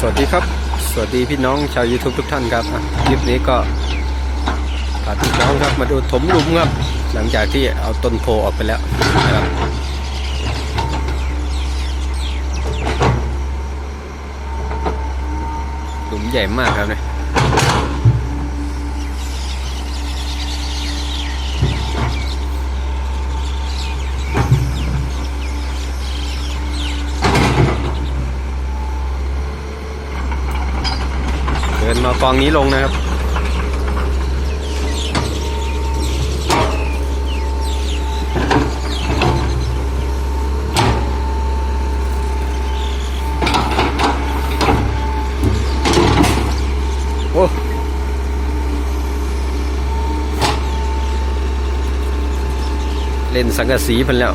สวัสดีครับ สวัสดีพี่น้องชาว YouTube ทุกท่านครับคลิปนี้ก็พาพี่น้องครับมาดูถมหลุมครับ หลังจากที่เอาต้นโพออกไปแล้วนะครับหลุมใหญ่มากครับเนี่ย ดินมากองนี้ลงนะครับ โอ้เล่นสังกะสีเพันแล้ว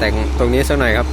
แตรงนี้สักหน่อยครับ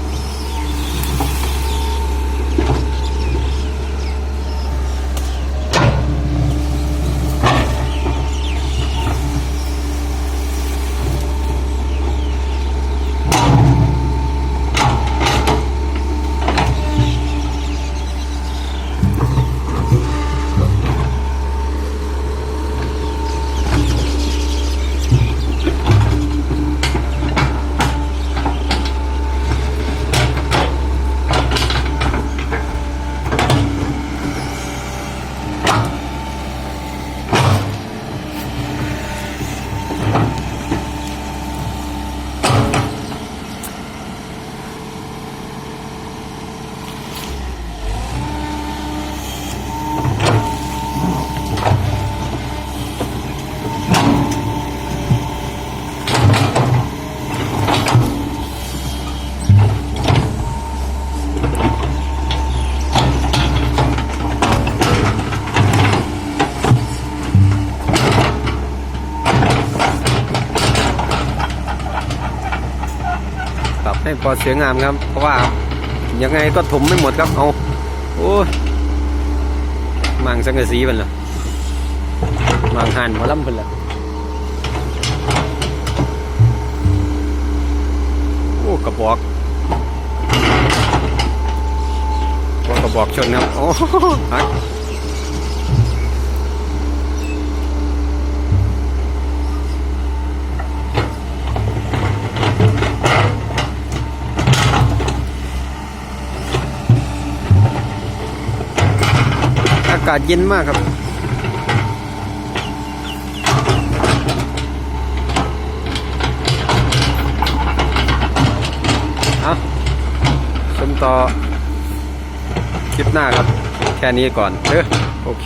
ให้พอเสียงามครับ เพราะว่ายังไงก็ถมไม่หมดครับเอาโอ้ยมังสังกะสีเป็นเหรอมังหันหมอลำเป็นเหรอโอ้กระบอกกระบอกชนครับโอ้หักาศเย็นมากครับ เอาชมต่อคลิปหน้าครับ แค่นี้ก่อนเด้อโอเค